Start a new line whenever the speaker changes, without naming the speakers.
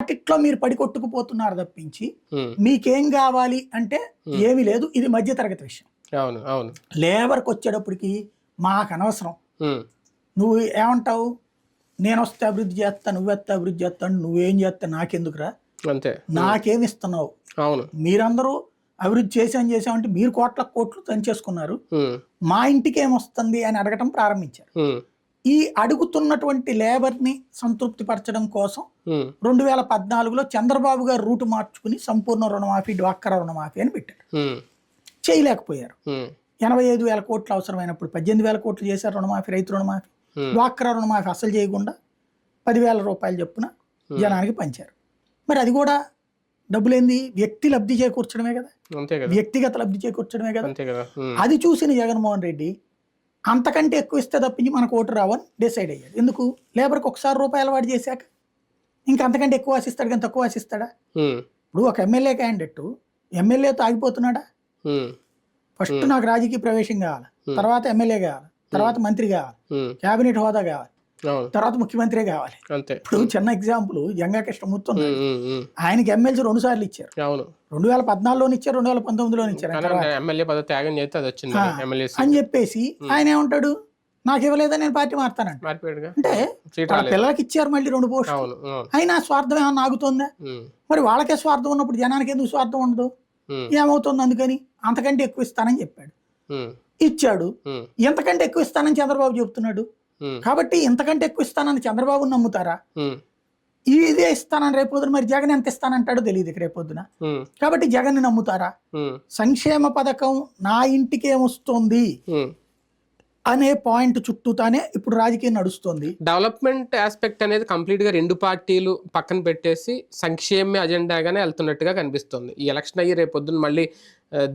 వాటిట్లో మీరు పడి కొట్టుకుపోతున్నారు తప్పించి మీకేం కావాలి అంటే ఏమీ లేదు ఇది మధ్యతరగతి విషయం.
అవును అవును.
లేబర్కి వచ్చేటప్పటికి మాకు అనవసరం నువ్వు ఏమంటావు? నేను వస్తే అభివృద్ధి చేస్తా నువ్వెత్తే అభివృద్ధి చేస్తాను నువ్వేం చేస్తా నాకెందుకురా?
అంతే.
నాకేమి ఇస్తున్నావు
అవును.
మీరందరూ అభివృద్ధి చేసాం చేసామంటే మీరు కోట్ల కోట్లు తంచేసుకున్నారు
ఉమ్,
మా ఇంటికి ఏమొస్తుంది అని అడగటం ప్రారంభించారు. ఈ అడుగుతున్నటువంటి లేబర్ని సంతృప్తి పరచడం కోసం రెండు వేల పద్నాలుగులో చంద్రబాబు గారు రూటు మార్చుకుని సంపూర్ణ రుణమాఫీ డ్వాక్రా రుణమాఫీ అని పెట్టారు. చేయలేకపోయారు. ఎనభై ఐదు వేల కోట్లు అవసరమైనప్పుడు పద్దెనిమిది వేల కోట్లు చేశారు రుణమాఫీ రైతు రుణమాఫీ. డ్వాక్రా రుణమాఫీ అసలు చేయకుండా పదివేల రూపాయలు చొప్పున జనానికి పంచారు. మరి అది కూడా డబ్బులేంది? వ్యక్తి లబ్ధి చేకూర్చడమే కదా. వ్యక్తిగత లబ్ధి చేకూర్చడమే కదా. అది చూసిన జగన్మోహన్ రెడ్డి అంతకంటే ఎక్కువ ఇస్తే తప్పించి మనకు ఓటు రావని డిసైడ్ అయ్యాడు. ఎందుకు? లేబర్కి ఒకసారి రూపాయలు వాడి చేశాక ఇంకా అంతకంటే ఎక్కువ ఆశిస్తాడు కానీ తక్కువ ఆశిస్తాడా? ఇప్పుడు ఒక ఎమ్మెల్యే క్యాండిడేట్ ఎమ్మెల్యేతో ఆగిపోతున్నాడా? ఫస్ట్ నాకు రాజకీయ ప్రవేశం కావాలి. తర్వాత ఎమ్మెల్యే కావాలి. తర్వాత మంత్రి కావాలి.
ఉమ్,
కేబినెట్ హోదా కావాలి. తర్వాత ముఖ్యమంత్రి కావాలి.
అంతే.
ఇప్పుడు చిన్న ఎగ్జాంపుల్ జంగా కృష్ణమూర్తి ఆయనకి ఎమ్మెల్సీ రెండు సార్లు ఇచ్చారు.
అవును.
రెండు వేల పద్నాలుగులో ఇచ్చారు రెండు వేల పంతొమ్మిదిలో ఇచ్చారు.
త్యాగం చేస్తే అది వచ్చింది
అని చెప్పేసి ఆయన ఏమంటాడు? నాకు ఇవ్వలేదా నేను పార్టీ మారుతానంట.
మారిపోయాడుగా?
అంటే పిల్లలకి ఇచ్చారు మళ్ళీ రెండు పోస్ట్
అవును అవును.
అయినా స్వార్థం ఏమన్నా ఆగుతుందా? మరి వాళ్ళకే స్వార్థం ఉన్నప్పుడు జనానికి ఎందుకు స్వార్థం ఉండదు? ఏమవుతుంది అందుకని? అంతకంటే ఎక్కువ ఇస్తానని చెప్పాడు. ఇచ్చాడు. ఎంతకంటే ఎక్కువ ఇస్తానని చంద్రబాబు చెప్తున్నాడు? కాబట్టి ఇంతకంటే ఎక్కువ ఇస్తానని చంద్రబాబు నమ్ముతారా? ఇదే ఇస్తానని రేపొద్దున మరి జగన్ ఎంత ఇస్తానంటాడో తెలియదు రేపొద్దున. కాబట్టి జగన్ నమ్ముతారా? సంక్షేమ పథకం నా ఇంటికి ఏమొస్తుంది. అనే పాయింట్ చుట్టూతానే ఇప్పుడు రాజకీయం నడుస్తుంది.
డెవలప్మెంట్ ఆస్పెక్ట్ అనేది కంప్లీట్గా రెండు పార్టీలు పక్కన పెట్టేసి సంక్షేమ అజెండాగానే వెళ్తున్నట్టుగా కనిపిస్తుంది. ఈ ఎలక్షన్ అయ్యి రేపు పొద్దున్న మళ్ళీ